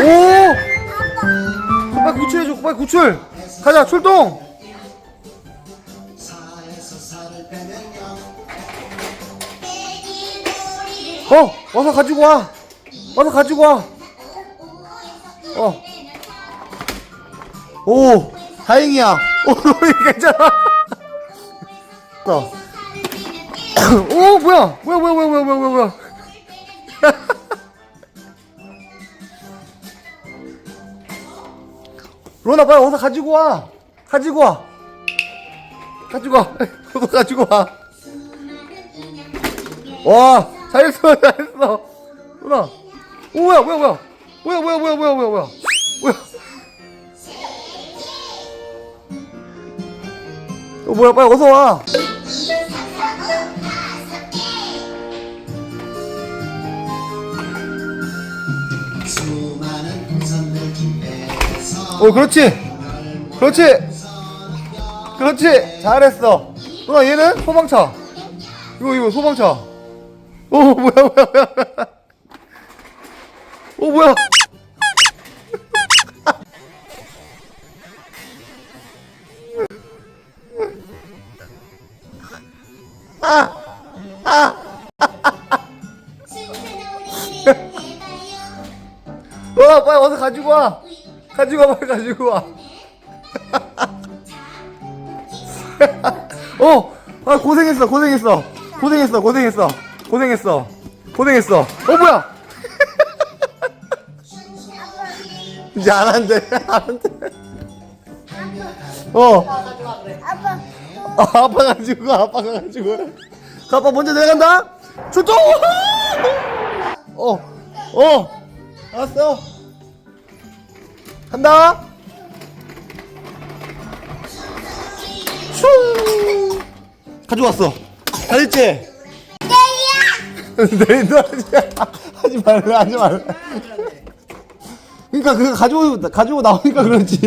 오! 빨리 구출해줘, 빨리 구출! 가자, 출동! 어! 와서 가지고 와! 와서 가지고 와! 어. 오! 다행이야! 오, 괜찮아! 또. 오, 뭐야! 뭐야, 뭐야, 뭐야, 뭐야, 뭐야, 뭐야! 로나 빨리 어서 가지고 와. 가지고 와. 가지고 와. 어서 가지고 와. 와, 잘했어, 잘했어. 로나. 오, 뭐야, 뭐야, 뭐야. 뭐야, 뭐야, 뭐야, 뭐야, 뭐야, 뭐야. 뭐야. 어, 뭐야, 빨리 어서 와. 오 그렇지. 그렇지. 그렇지. 잘했어. 누나 얘는 소방차. 이거 이거 소방차. 오 뭐야 뭐야 뭐야. 뭐야. 오 뭐야 누나 빨리 어서 가지고 와 가지고 와 빨리 가지고 와 어, 아 고생했어, 고생했어, 고생했어, 고생했어, 고생했어, 고생했어. 어 뭐야? 이제 안 한대, 안 한대. 어, 아빠 아, 아빠가 가지고, 가, 아빠가 가지고. 가, 아빠 먼저 내려간다. 출동! 어, 어, 알았어. 간다. 슝! 가져왔어. 잘했지? 내일도 하지, 하지 말래, 하지 말래. 그러니까 그거 가지고, 가지고 나오니까 그렇지.